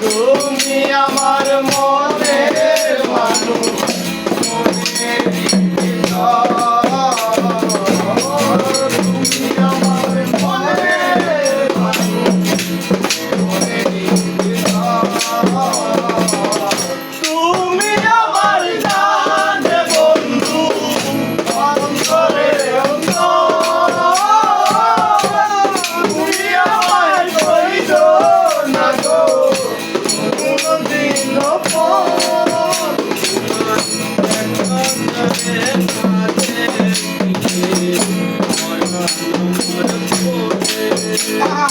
তুমি আমার মন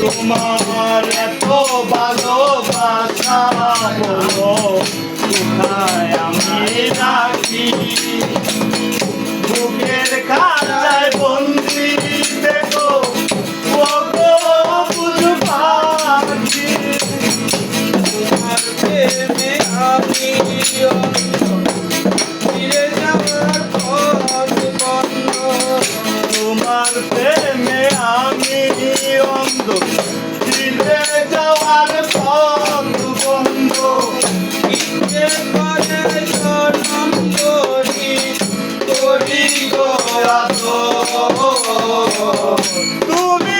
তোমার এত ভালোবাসা বলো কোথায় আমি রাখি? বুকের খাতায় বন্ধ তুমি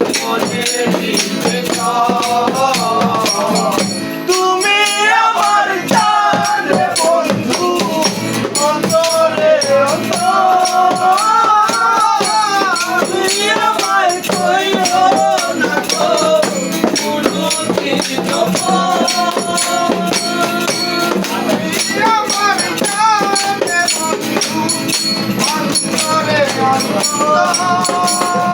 Oh, oh, oh, oh.